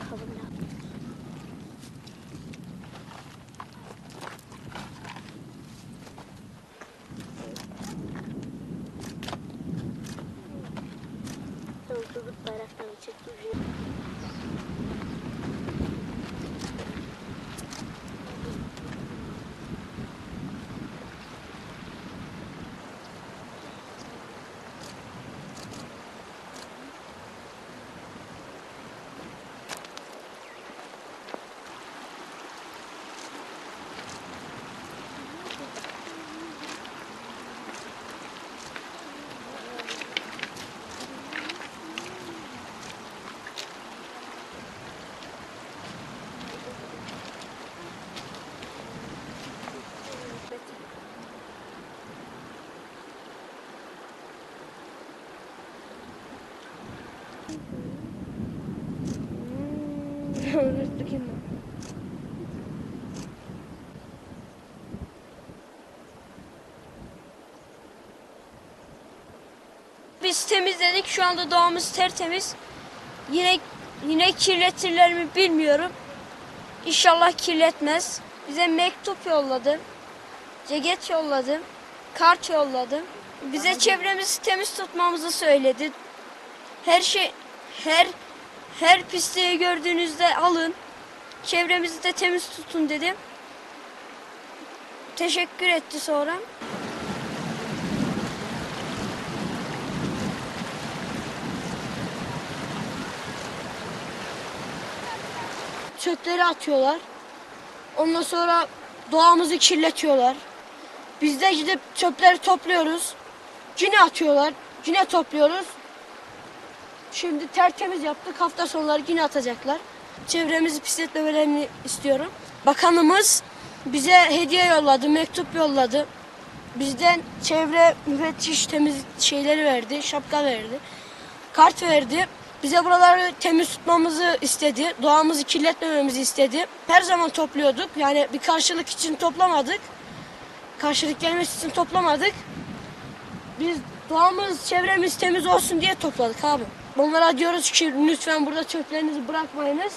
খাবার না Biz temizledik. Şu anda doğamız tertemiz. Yine yine kirletirler mi bilmiyorum. İnşallah kirletmez. Bize mektup yolladı. Ceket yolladı. Kart yolladı. Bize çevremizi temiz tutmamızı söyledi. Her şey her her pisliği gördüğünüzde alın. Çevremizi de temiz tutun dedim. Teşekkür etti sonra. Çöpleri atıyorlar. Ondan sonra doğamızı kirletiyorlar. Biz de gidip çöpleri topluyoruz. Cine atıyorlar. Cine topluyoruz. Şimdi tertemiz yaptık. Hafta sonları yine atacaklar. Çevremizi pisletmemelerini istiyorum. Bakanımız bize hediye yolladı, mektup yolladı. Bizden çevre müfettiş temiz şeyleri verdi, şapka verdi. Kart verdi. Bize buraları temiz tutmamızı istedi. Doğamızı kirletmememizi istedi. Her zaman topluyorduk. Yani bir karşılık için toplamadık. Karşılık gelmesi için toplamadık. Biz doğamız, çevremiz temiz olsun diye topladık abi. Onlara diyoruz ki lütfen burada çöplerinizi bırakmayınız.